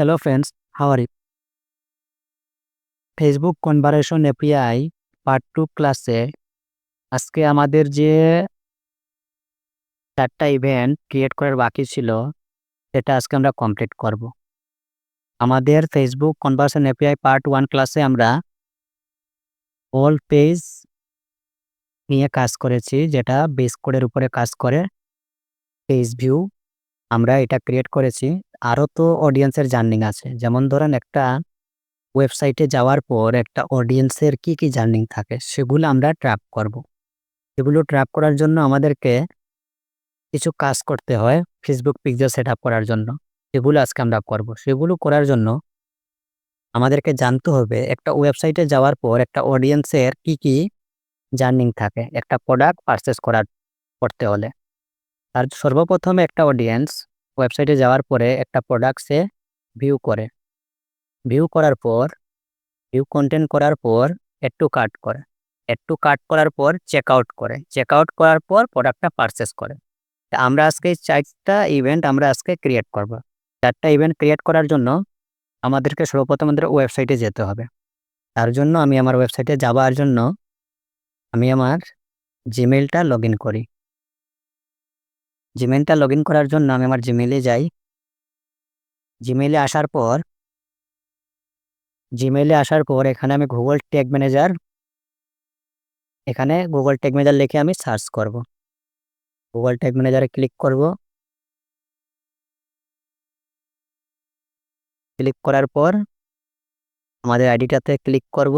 How are you? Facebook conversation API part two ক্লাসে আজকে আমাদের যে চারটা ইভেন্ট ক্রিয়েট করার বাকি ছিল, সেটা আজকে আমরা কমপ্লিট করব আমাদের Facebook conversion API part one ক্লাসে আমরা অল পেজ নিয়ে কাজ করেছি, যেটা বেস কোডের উপরে কাজ করে পেজ ভিউ আমরা এটা ক্রিয়েট করেছি। আরও তো অডিয়েন্সের জার্নিং আছে। যেমন ধরেন একটা ওয়েবসাইটে যাওয়ার পর একটা অডিয়েন্সের কি কি জার্নিং থাকে, সেগুলো আমরা ট্র্যাপ করব। সেগুলো ট্র্যাপ করার জন্য আমাদেরকে কিছু কাজ করতে হয় ফেসবুক পিকচার সেট করার জন্য। সেগুলো আজকে আমরা করব। সেগুলো করার জন্য আমাদেরকে জানতে হবে একটা ওয়েবসাইটে যাওয়ার পর একটা অডিয়েন্সের কি কি জার্নিং থাকে। একটা প্রোডাক্ট পারচেস করার করতে হলে। আর সর্বপ্রথমে একটা অডিয়েন্স ওয়েবসাইটে যাওয়ার পরে একটা প্রোডাক্ট সে ভিউ করে। ভিউ করার পর ভিউ কন্টেন্ট করার পর একটু কাট করে। একটু কাট করার পর চেক আউট করে। চেক আউট করার পর প্রোডাক্টটা পারচেস করে। আমরা আজকে চারটা ইভেন্ট আমরা আজকে ক্রিয়েট করব। চারটা ইভেন্ট ক্রিয়েট করার জন্য আমাদেরকে সর্বপ্রথম আমাদের ওয়েবসাইটে যেতে হবে। তার জন্য আমি আমার ওয়েবসাইটে যাওয়ার জন্য আমি আমার জিমেলটা লগ করি। জিমেলটা লগ করার জন্য আমি আমার জিমেলে যাই। জিমেলে আসার পর জিমেলে আসার পর এখানে আমি গুগল ট্যাগ ম্যানেজার এখানে গুগল ট্যাগ ম্যানেজার লিখে আমি সার্চ করব। গুগল ট্যাগ ম্যানেজারে ক্লিক করব। ক্লিক করার পর, আমাদের আইডিটাতে ক্লিক করব।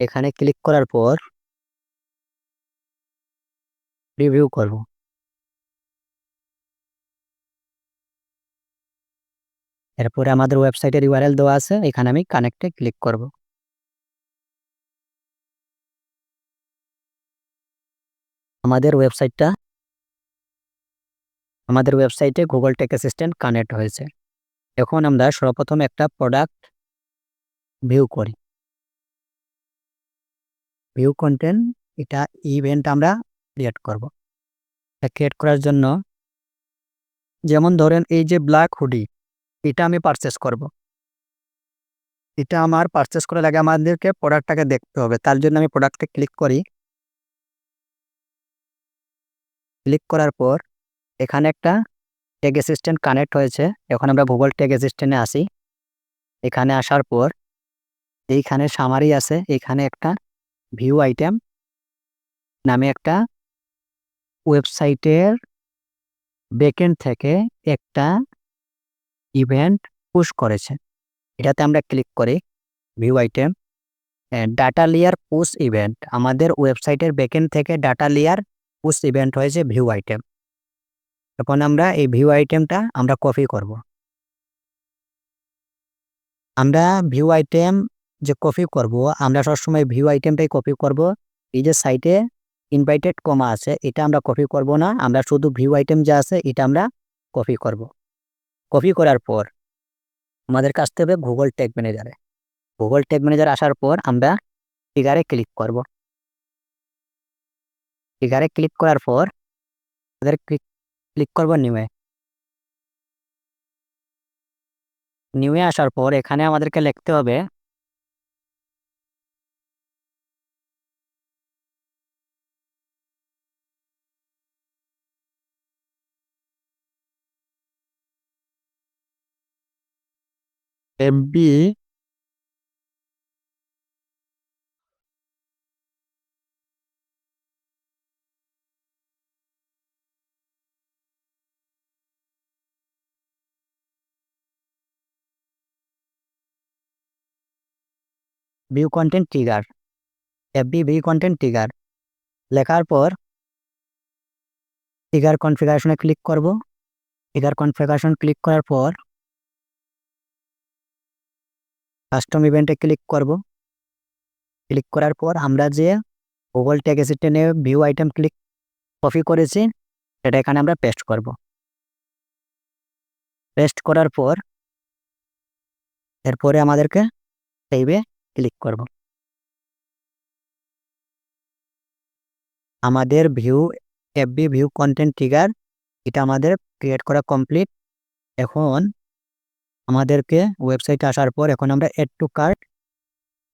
এখানে ক্লিক করার পর রিভিউ করব। এরপরে আমাদের ওয়েবসাইটের ইউআরএল দেওয়া আছে, এখানে আমি কানেক্টে ক্লিক করব। আমাদের ওয়েবসাইটটা আমাদের ওয়েবসাইটে গুগল টেক অ্যাসিস্ট্যান্ট কানেক্ট হয়েছে। এখন আমরা সর্বপ্রথম একটা প্রোডাক্ট ভিউ করি। ভিউ কন্টেন্ট এটা ইভেন্ট আমরা ক্রিয়েট করব। এটা ক্রিয়েট করার জন্য যেমন ধরেন এই যে ব্ল্যাক হুডি এটা আমি পারচেস করব। এটা আমার পারচেস করার আগে আমাদেরকে প্রোডাক্টটাকে দেখতে হবে। তার জন্য আমি প্রোডাক্টে ক্লিক করি। ক্লিক করার পর এখানে একটা ট্যাগ অ্যাসিস্ট্যান্ট কানেক্ট হয়েছে। এখন আমরা গুগল ট্যাগ অ্যাসিস্ট্যান্টে আসি। এখানে আসার পর এইখানে সামারি আছে। এখানে একটা ভিউ আইটেম নামে একটা ওয়েবসাইটের ব্যাকএন্ড থেকে একটা ইভেন্ট পুশ করেছে। এটাতে আমরা ক্লিক করি view item data layer push event আমাদের ওয়েবসাইটের ব্যাকএন্ড থেকে ডাটা লেয়ার পুশ ইভেন্ট হয়েছে ভিউ আইটেম এখন আমরা এই ভিউ আইটেমটা আমরা কপি করব। আমরা ভিউ আইটেম যে কপি করব, আমরা সবসময় ভিউ আইটেমটাই কপি করব। এই যে সাইটে ইনভাইটেড কমা আছে। এটা আমরা কপি করব না। আমরা শুধু ভিউ আইটেম যা আছে, এটা আমরা কপি করব। কপি করার পর আমাদের কাছ থেকে গুগল ট্যাগ ম্যানেজারে গুগল ট্যাগ ম্যানেজার আসার পর আমরা ফিগারে ক্লিক করব। ফিগারে ক্লিক করার পর আমাদের ক্লিক ক্লিক করব নিউয়ে নিউয়ে আসার পর এখানে আমাদেরকে লিখতে হবে MB view content trigger FB view content trigger লেখার পর ট্রিগার কনফিগারেশনে ক্লিক করব। ট্রিগার কনফিগারেশন ক্লিক করার পর কাস্টম ইভেন্টে ক্লিক করব। ক্লিক করার পর আমরা যে গুগল ট্যাগ অ্যাসিস্ট্যান্টে ভিউ আইটেম ক্লিক কপি করেছি, সেটা এখানে আমরা পেস্ট করব। পেস্ট করার পর এরপরে আমাদেরকে সেভে ক্লিক করব। আমাদের view FB view content trigger এটা আমাদের ক্রিয়েট করা কমপ্লিট এখন আমাদেরকে ওয়েবসাইটে আসার পর এখন আমরা এড টু কার্ট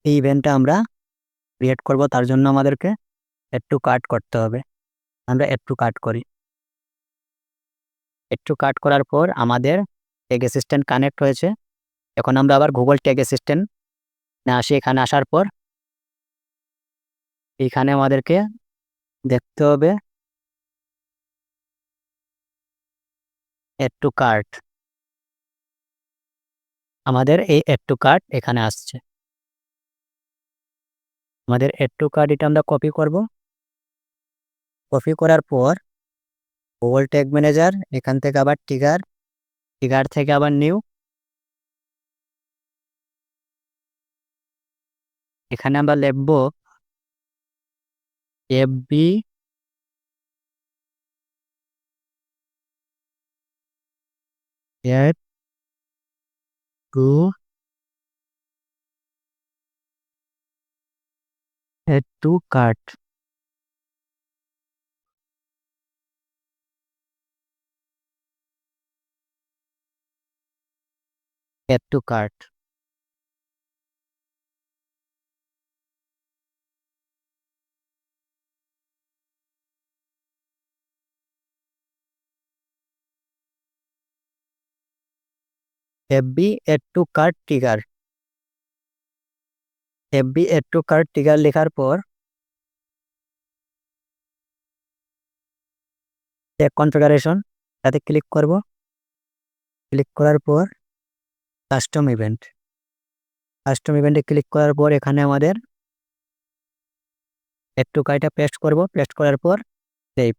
এই ইভেন্টটা আমরা ক্রিয়েট করব। তার জন্য আমাদেরকে এড টু কার্ট করতে হবে। আমরা এড টু কার্ট করি। এড টু কার্ট করার পর আমাদের ট্যাগ অ্যাসিস্ট্যান্ট কানেক্ট হয়েছে। এখন আমরা আবার গুগল ট্যাগ অ্যাসিস্ট্যান্ট না আসি। এখানে আসার পর এখানে আমাদেরকে দেখতে হবে এড টু কার্ট আমাদের এই এড টু কার্ট এখানে আসছে। আমাদের এড টু কার্ট এটা আমরা কপি করব। কপি করার পর গুগল ট্যাগ ম্যানেজার এখান থেকে আবার টিগার টিগার থেকে আবার নিউ এখানে আমরা লিখব FB add to add to cart add to cart fb add to cart trigger FB add to cart trigger লেখার পর ট্যাগ কনফিগারেশন তাতে ক্লিক করব। ক্লিক করার পর কাস্টম ইভেন্ট কাস্টম ইভেন্টে ক্লিক করার পর এখানে আমাদের একটু কাইটা পেস্ট করব। পেস্ট করার পর সেভ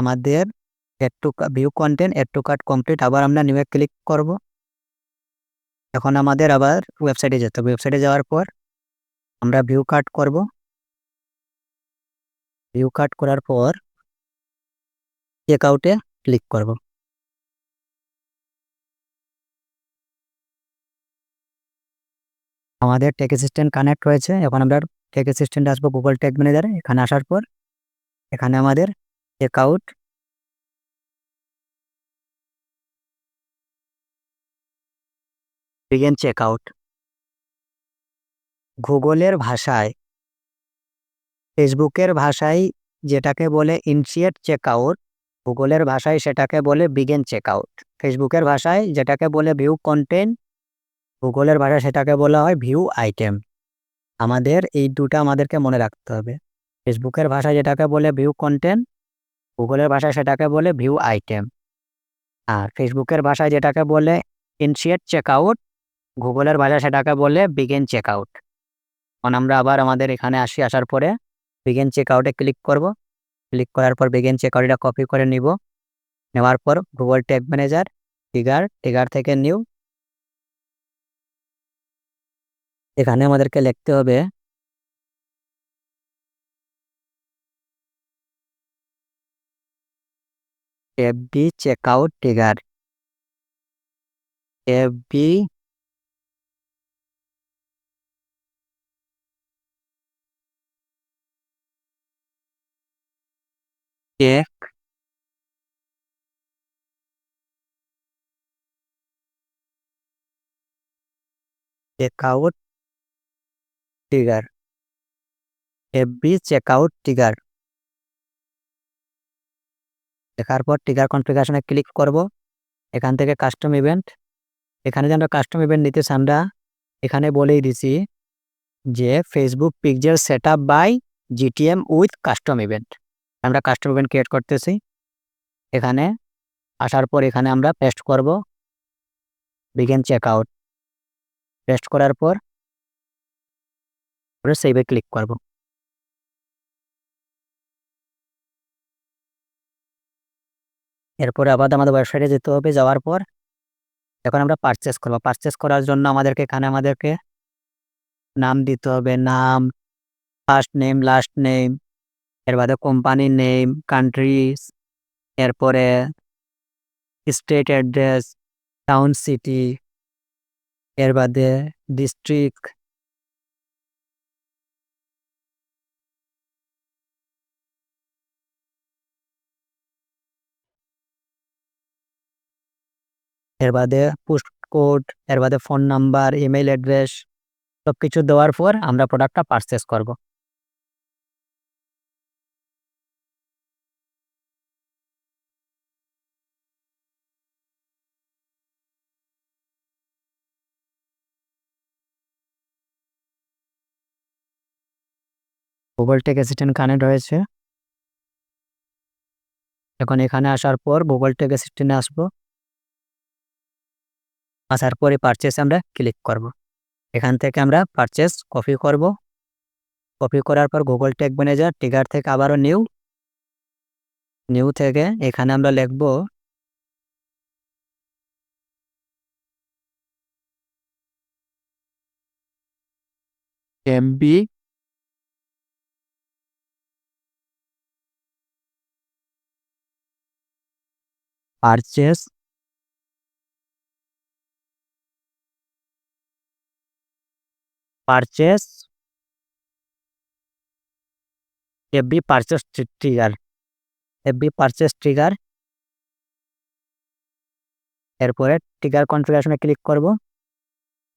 আমাদের add to view content add to cart complete আবার আমরা নিউ ক্লিক করব। এখন আমাদের আবার ওয়েবসাইটে যেতে হবে। ওয়েবসাইটে যাওয়ার পর আমরা ভিউ কাট করব। ভিউ কাট করার পর চেক আউটে ক্লিক করব। আমাদের টেক অ্যাসিস্ট্যান্ট কানেক্ট হয়েছে এখন আমরা টেক অ্যাসিস্ট্যান্ট আসব গুগল টেক ম্যানেজারে এখানে আসার পর এখানে আমাদের চেক আউট বিগেন চেকআউট গুগলের ভাষায় ফেসবুকের ভাষায় যেটাকে বলে ইনশিয়েট চেকআউট গুগলের ভাষায় সেটাকে বলে বিগেন চেকআউট ফেসবুকের ভাষায় যেটাকে বলে ভিউ কন্টেন্ট গুগলের ভাষায় সেটাকে বলা হয় ভিউ আইটেম আমাদের এই দুটা আমাদেরকে মনে রাখতে হবে। ফেসবুকের ভাষায় যেটাকে বলে ভিউ কন্টেন্ট গুগলের ভাষায় সেটাকে বলে ভিউ আইটেম। আর ফেসবুকের ভাষায় যেটাকে বলে ইনশিয়েট চেকআউট, গুগলের ভাষায় সেটাকে বলে বিগেন চেকআউট। এখন আমরা আবার আমাদের এখানে আসি, আসার পরে বিগেন চেকআউটে ক্লিক করব। ক্লিক করার পর বিগেন চেকআউটটা কপি করে নিব। নেওয়ার পর Google tag manager trigger trigger থেকে নিউ। এখানে আমাদেরকে লিখতে হবে FB checkout trigger FB check checkout trigger FB checkout trigger দেখার পর ট্রিগার কনফিগারেশনে ক্লিক করব। এখান থেকে কাস্টম ইভেন্ট এখানে যে আমরা কাস্টম ইভেন্ট নিতেছি আমরা এখানে বলেই দিছি যে Facebook picture set up by GTM with custom event আমরা কাস্টম ইভেন্ট ক্রিয়েট করতেছি। এখানে আসার পর এখানে আমরা পেস্ট করব। বিগেন চেক আউট পেস্ট করার পর সেভে ক্লিক করব। এরপরে আবার আমাদের ওয়েবসাইটে যেতে হবে। যাওয়ার পর এখন আমরা পারচেস করব পারচেস করার জন্য আমাদেরকে এখানে আমাদেরকে নাম দিতে হবে। নাম ফার্স্ট নেম লাস্ট নেম এর বাদে কোম্পানির নেম কান্ট্রিজ এরপরে স্টেট অ্যাড্রেস টাউন সিটি এর বাদে ডিস্ট্রিক্ট এর বাদে পোস্ট কোড, এর বাদে ফোন নাম্বার ইমেল অ্যাড্রেস সব কিছু দেওয়ার পর আমরা প্রোডাক্টটা পারচেস করব। গুগল টেক অ্যাসিস্ট্যান্ট কানেক্ট হয়েছে। এখন এখানে আসার পর গুগল টেক অ্যাসিস্ট্যান্টে আসব। আসার পরে পারচেস আমরা ক্লিক করব। এখান থেকে আমরা পারচেস কপি করব কপি করার পর গুগল টেক ম্যানেজার টিগার থেকে আবারও নিউ নিউ থেকে এখানে আমরা লিখব MB purchase purchase FB purchase trigger FB purchase trigger এরপরে ট্রিগার কনফিগারেশনে ক্লিক করব।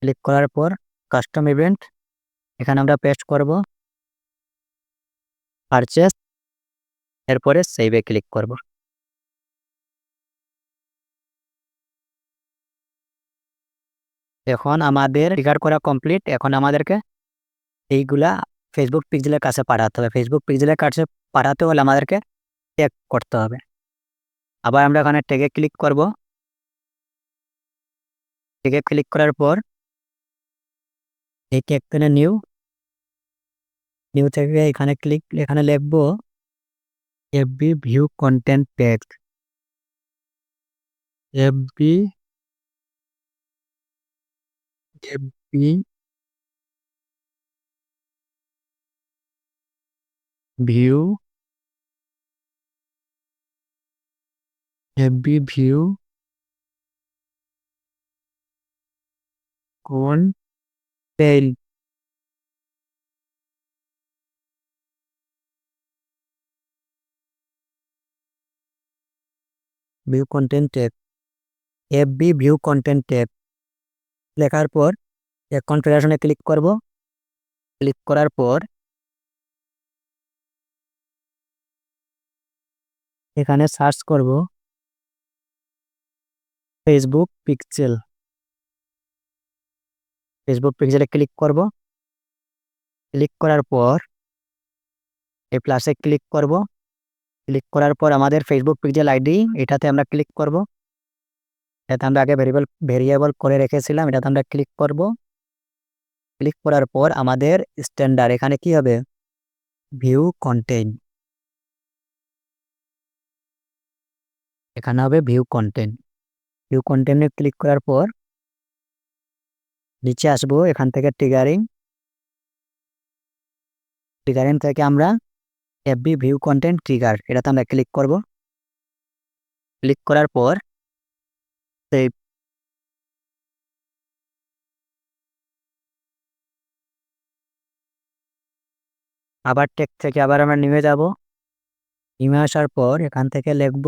ক্লিক করার পর কাস্টম ইভেন্ট এখানে আমরা পেস্ট করব। পারচেস এরপরে সেভে ক্লিক করব। এখন আমাদের ট্রিগার করা কমপ্লিট এখন আমাদেরকে এইগুলা ফেসবুক পিক্সেলের কাছে পাঠাতে হবে। ফেসবুক পিক্সেলের কাছে পাঠাতে হলে আমাদেরকে ট্যাগ করতে হবে। আবার আমরা এখানে ট্যাগে ক্লিক করব। ট্যাগে ক্লিক করার পর এই ট্যাগ পেনে নিউ নিউ থেকে এখানে ক্লিক এখানে লিখব FB view content tag FB FB view FB view content view content tag FB view content tag লেখার পর এক কনফিগারেশনে ক্লিক করব। ক্লিক করার পর এখানে সার্চ করব ফেসবুক পিক্সেল ফেসবুক পিক্সেলে ক্লিক করব। ক্লিক করার পর এই প্লাসে ক্লিক করব। ক্লিক করার পর আমাদের ফেসবুক পিক্সেল আইডি এটাতে আমরা ক্লিক করব। এটাতে আমরা আগে ভেরিয়েবল ভেরিয়েবল করে রেখেছিলাম, এটাতে আমরা ক্লিক করব। ক্লিক করার পর আমাদের স্ট্যান্ডার্ড এখানে কি হবে? ভিউ কন্টেন্ট এখানে হবে ভিউ কন্টেন্ট ভিউ কন্টেন্টে ক্লিক করার পর নিচে আসব, এখান থেকে টিগারিং টিগারিং থেকে আমরা এফবি ভিউ কন্টেন্ট ট্রিগার এটাতে আমরা ক্লিক করব। ক্লিক করার পর সেভ আবার টেক থেকে আবার আমরা নেমে যাব। নেমে আসার পর এখান থেকে লিখব,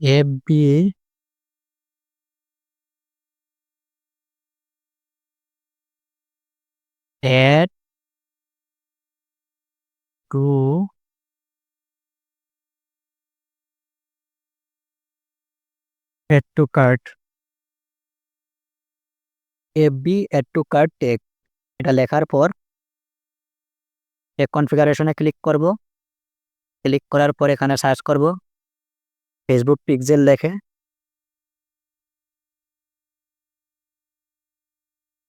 FB add to add to cart FB add to cart tag এটা লেখার পর টেক কনফিগারেশনে ক্লিক করব। ক্লিক করার পর এখানে সার্চ করব। ফেসবুক পিক্সেল লেখে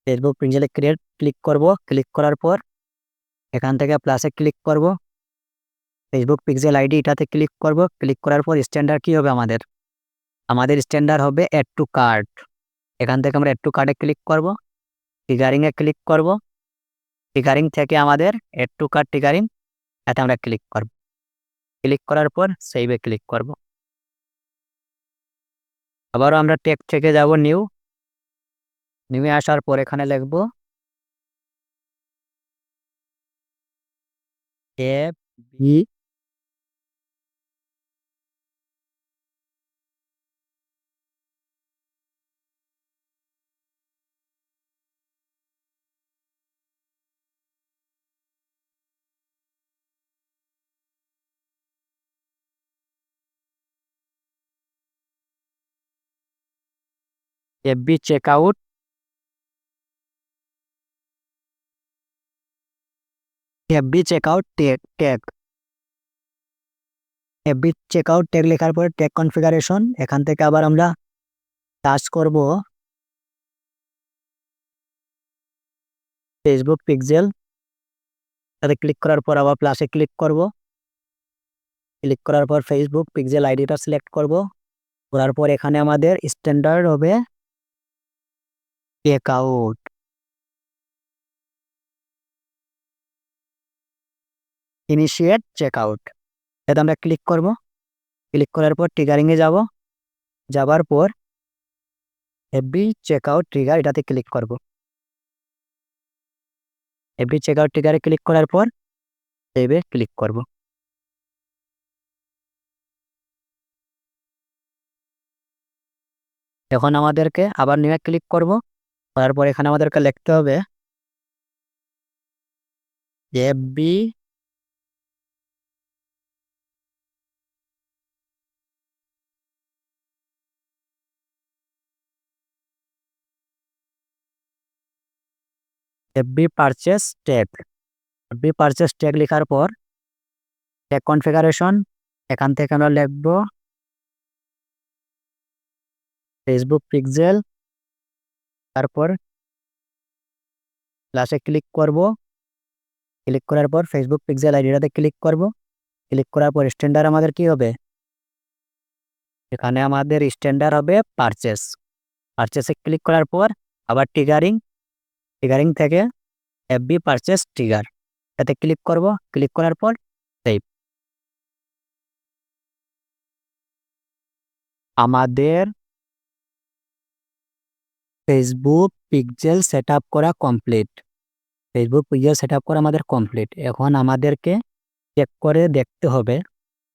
ফেসবুক পিক্সেলে ক্রিয়েট ক্লিক করব। ক্লিক করার পর এখান থেকে প্লাসে ক্লিক করব। ফেসবুক পিক্সেল আইডি এটাতে ক্লিক করব। ক্লিক করার পর স্ট্যান্ডার্ড কী হবে আমাদের? আমাদের স্ট্যান্ডার্ড হবে অ্যাড টু কার্ট এখান থেকে আমরা অ্যাড টু কার্টে ক্লিক করব। টিগারিংয়ে ক্লিক করব। টিগারিং থেকে আমাদের অ্যাড টু কার্ট টিগারিং এতে আমরা ক্লিক করব। ক্লিক করার পর সেইভে ক্লিক করব। আবারও আমরা টেক থেকে যাব নিউ নেমে আসার পর এখানে লিখব F B FB checkout FB checkout tag FB checkout tag লেখার পর ট্যাগ কনফিগারেশন এখান থেকে আবার আমরা টাচ করব। ফেসবুক পিক্সেল তাতে ক্লিক করার পর আবার প্লাসে ক্লিক করব। ক্লিক করার পর ফেসবুক পিক্সেল আইডিটা সিলেক্ট করব। করার পর এখানে আমাদের স্ট্যান্ডার্ড হবে চেকআউট ইনিশিয়েট চেকআউট এতে আমরা ক্লিক করব। ক্লিক করার পর ট্রিগারিংয়ে যাব। যাবার পর এফবি চেকআউট ট্রিগার এটাতে ক্লিক করব। এফবি চেকআউট ট্রিগারে ক্লিক করার পর সেভে ক্লিক করব। এখন আমাদেরকে আবার নিয়ে ক্লিক করব। করার পর এখানে আমাদেরকে লিখতে হবে FB FB purchase tag FB purchase tag লেখার পর ট্যাগ কনফিগারেশন এখান থেকে আমরা লিখব ফেসবুক পিক্সেল তারপর প্লাসে ক্লিক করব। ক্লিক করার পর ফেসবুক পিক্সেল আইডিটাতে ক্লিক করব। ক্লিক করার পর স্ট্যান্ডার্ড আমাদের কি হবে? এখানে আমাদের স্ট্যান্ডার্ড হবে পারচেস পারচেসে ক্লিক করার পর আবার টিগারিং ট্রিগারিং থেকে এফবি পারচেস ট্রিগার এতে ক্লিক করব ক্লিক করার পর সেভ আমাদের ফেসবুক পিকজেল সেট করা কমপ্লিট ফেসবুক পিকজেল সেট করা আমাদের কমপ্লিট এখন আমাদেরকে চেক করে দেখতে হবে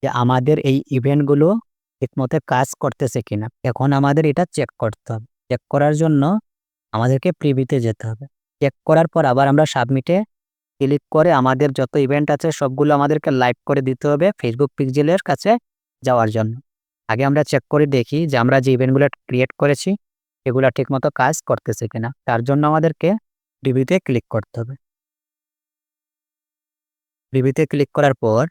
যে আমাদের এই ইভেন্টগুলো ঠিকমতো কাজ করতেছে কিনা। এখন আমাদের এটা চেক করতে হবে। চেক করার জন্য আমাদেরকে প্রিভিতে যেতে হবে। চেক করার পর আবার আমরা সাবমিটে ক্লিক করে আমাদের যত ইভেন্ট আছে সবগুলো আমাদেরকে লাইভ করে দিতে হবে ফেসবুক পিক্সেলের কাছে যাওয়ার জন্য। আগে আমরা চেক করে দেখি যে আমরা যে ইভেন্টগুলো ক্রিয়েট করেছি, এগুলো ঠিকমতো কাজ করতেছে কিনা। তার জন্য আমাদেরকে রিভিউতে ক্লিক করতে হবে। রিভিউতে ক্লিক করার পর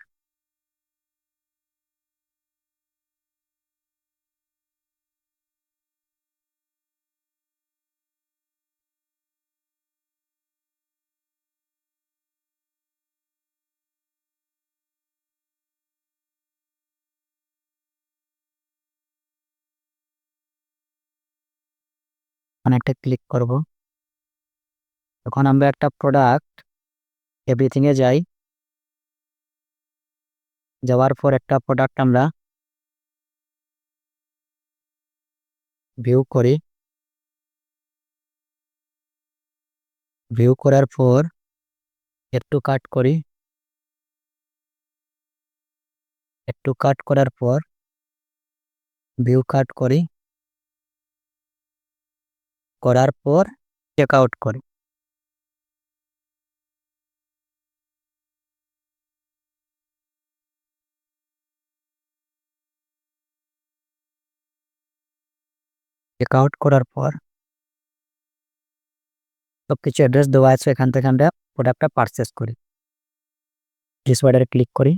একটা ক্লিক করব। তখন আমরা একটা প্রোডাক্ট এভরিথিংয়ে যাই। যাওয়ার পর একটা প্রোডাক্ট আমরা ভিউ করি। ভিউ করার পর একটু কাট করি। একটু কাট করার পর ভিউ কাট করি। করার পর চেক আউট করি। চেক আউট করার পর সব কিছু অ্যাড্রেস দেওয়া আছে, এখান থেকে আমরা প্রোডাক্টটা পারচেস করি। ডিসওয়ার্ডারে ক্লিক করি।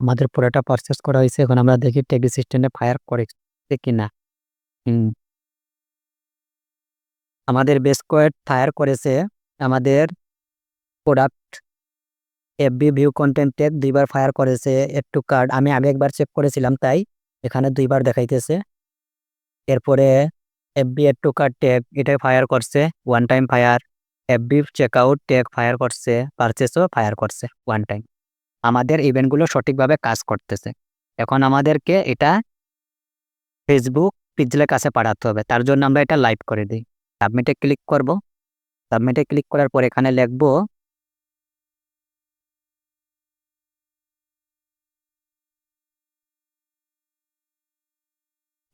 আমাদের পুরোটা পারচেস করা হয়েছে। এখন আমরা দেখি টেগি সিস্টেমে ফায়ার করেছে কিনা। হুম। আমাদের বেশ কয়েক ফায়ার করেছে। আমাদের product FB view content tag দুইবার ফায়ার করেছে। একটু কার্ড আমি আগে একবার চেক করেছিলাম তাই এখানে দুইবার দেখাইতেছে। এরপরে এফবি টু কার্ড ট্যাগ এটা ফায়ার করছে। One time fire FB check out tag fire করছে পারচেসও ফায়ার করছে। ওয়ান টাইম আমাদের ইভেন্টগুলো সঠিকভাবে কাজ করতেছে। এখন আমাদেরকে এটা ফেসবুক পিক্সেলের কাছে পাঠাতে হবে। তার জন্য আমরা এটা লাইভ করে দিই। সাবমিটে ক্লিক করব। সাবমিটে ক্লিক করার পর এখানে লিখব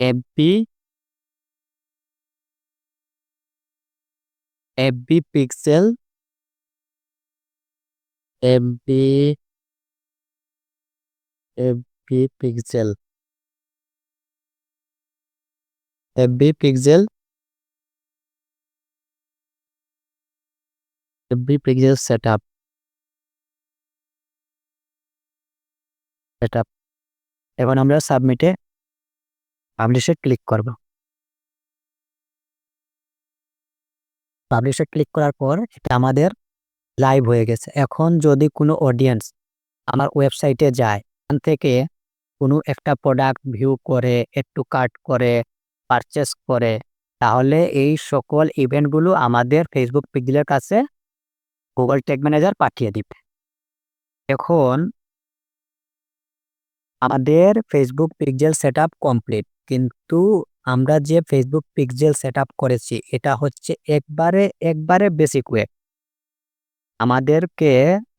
FB FB pixel FB FB pixel FB pixel FB pixel setup. Setup. এখন আমরা সাবমিটে পাবলিশে ক্লিক করব। পাবলিশে ক্লিক করার পর এটা আমাদের লাইভ হয়ে গেছে। এখন যদি কোনো অডিয়েন্স আমার ওয়েবসাইটে যায় থেকে কোনো একটা প্রোডাক্ট ভিউ করে, একটু কাট করে পারচেস করে, তাহলে এই সকল ইভেন্টগুলো আমাদের ফেসবুক পিক্সেলের কাছে গুগল টেক ম্যানেজার পাঠিয়ে দিবে। এখন আমাদের ফেসবুক পিকজেল সেট কমপ্লিট কিন্তু আমরা যে ফেসবুক পিকজেল সেট করেছি, এটা হচ্ছে একবারে একবারে বেসিক ওয়ে আমাদেরকে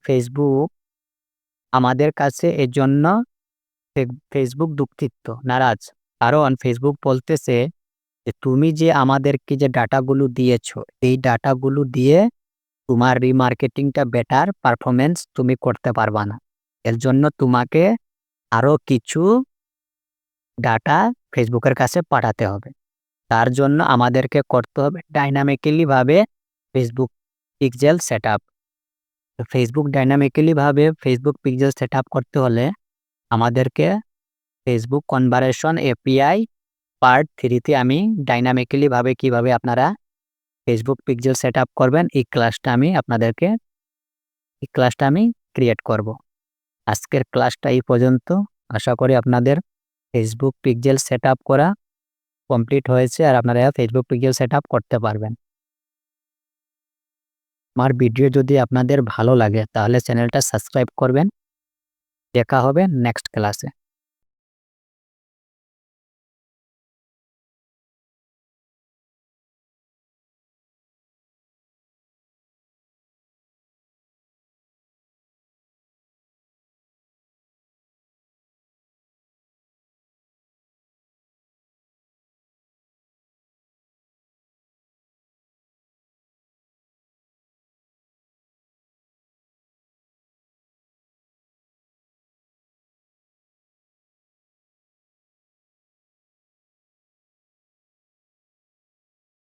ফেসবুক আমাদের কাছে এর জন্য ফেসবুক দুঃখিত, নারাজ। কারণ ফেসবুক বলতেছে যে, তুমি যে আমাদেরকে যে ডাটাগুলো দিয়েছ, এই ডাটাগুলো দিয়ে তোমার রিমার্কেটিংটা বেটার পারফরমেন্স তুমি করতে পারবা না। এর জন্য তোমাকে আরও কিছু ডাটা ফেসবুকের কাছে পাঠাতে হবে। তার জন্য আমাদেরকে করতে হবে ডাইনামিক্যালিভাবে Facebook pixel set up Facebook ডাইনামিক্যালিভাবে Facebook pixel set up করতে হলে আমাদেরকে ফেসবুক কনভারেশন এপিআই পার্ট থ্রিতে আমি ডাইনামিক্যালিভাবে কীভাবে আপনারা ফেসবুক পিক্সেল সেট আপ করবেন, এই ক্লাসটা আমি আপনাদেরকে, এই ক্লাসটা আমি ক্রিয়েট করব। আজকের ক্লাসটা এই পর্যন্ত। আশা করি আপনাদের ফেসবুক পিক্সেল সেট করা কমপ্লিট হয়েছে আর আপনারা ফেসবুক পিক্সেল সেট করতে পারবেন। আমার ভিডিও যদি আপনাদের ভালো লাগে তাহলে চ্যানেলটা সাবস্ক্রাইব করবেন। দেখা হবে নেক্সট ক্লাসে।